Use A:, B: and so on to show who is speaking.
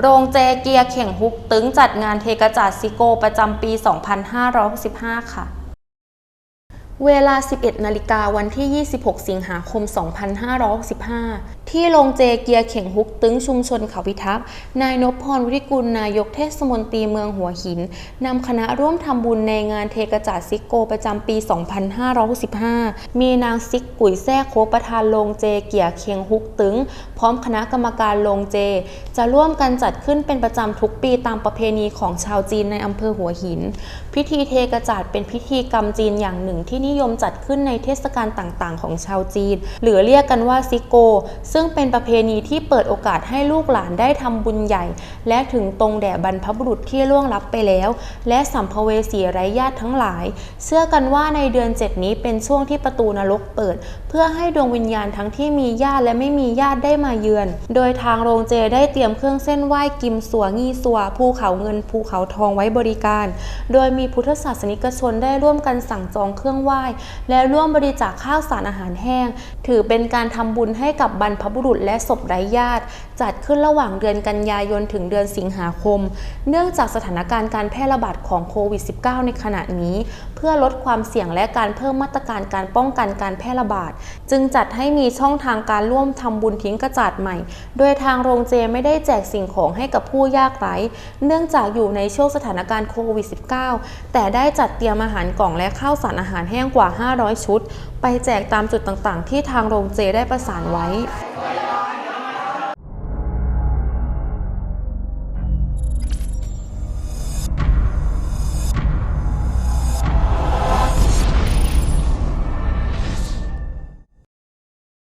A: โรงเจเกียร์เข่งฮุกตึงจัดงานเทกระจาดซิโกประจำปี 2565 ค่ะ เวลา 11 นาฬิกาวันที่ 26 สิงหาคม 2565ที่โรงเจเกียร์เข่งฮุกตึงชุมชนเขาพิทักษ์ นายนพพรวุฒิกุลนายกเทศมนตรีเมืองหัวหินนำคณะร่วมทำบุญในงานเทกระจาดซิกโกประจำปี 2565 มีนางซิกกุ๋ยแซ่โคประธานโรงเจเกียร์เคียงฮุกตึง พร้อมคณะกรรมการโรงเจ จะร่วมกันจัดขึ้นเป็นประจำทุกปีตามประเพณีของชาวจีนในอำเภอหัวหิน พิธีเทกระจาดเป็นพิธีกรรมจีนอย่างหนึ่งที่นิยมจัดขึ้นในเทศกาลต่างๆ ของชาวจีน หรือเรียกกันว่าซิกโกซซึ่งเป็นประเพณีที่เปิดโอกาสให้ลูกหลานได้ทำบุญใหญ่ และถึงตรงแด่บรรพบุรุษที่ล่วงลับไปแล้ว และสัมภเวสีไร้ญาติทั้งหลาย เชื่อกันว่าในเดือนเจ็ดนี้เป็นช่วงที่ประตูนรกเปิด เพื่อให้ดวงวิญญาณทั้งที่มีญาติและไม่มีญาติได้มาเยือน โดยทางโรงเจได้เตรียมเครื่องเส้นไหว้กิมสัวงี่สัวภูเขาเงินภูเขาทองไว้บริการ โดยมีพุทธศาสนิกชนได้ร่วมกันสั่งจองเครื่องไหว้ และร่วมบริจาคข้าวสารอาหารแห้ง ถือเป็นการทำบุญให้กับบรรพบุรุษและศพไร้ญาติ จัดขึ้นระหว่างเดือนกันยายนถึงเดือนสิงหาคม เนื่องจากสถานการณ์การแพร่ระบาดของโควิด -19 ในขณะนี้ เพื่อลดความเสี่ยงและการเพิ่มมาตรการการป้องกันการแพร่ระบาด จึงจัดให้มีช่องทางการร่วมทำบุญทิ้งกระจาดใหม่ โดยทางโรงเจไม่ได้แจกสิ่งของให้กับผู้ยากไร้ เนื่องจากอยู่ในช่วงสถานการณ์โควิด -19 แต่ได้จัดเตรียมอาหารกล่องและข้าวสารอาหารแห้งกว่า 500 ชุด ไปแจกตามจุดต่างๆ ที่ทางโรงเจได้ประสานไว้ fire.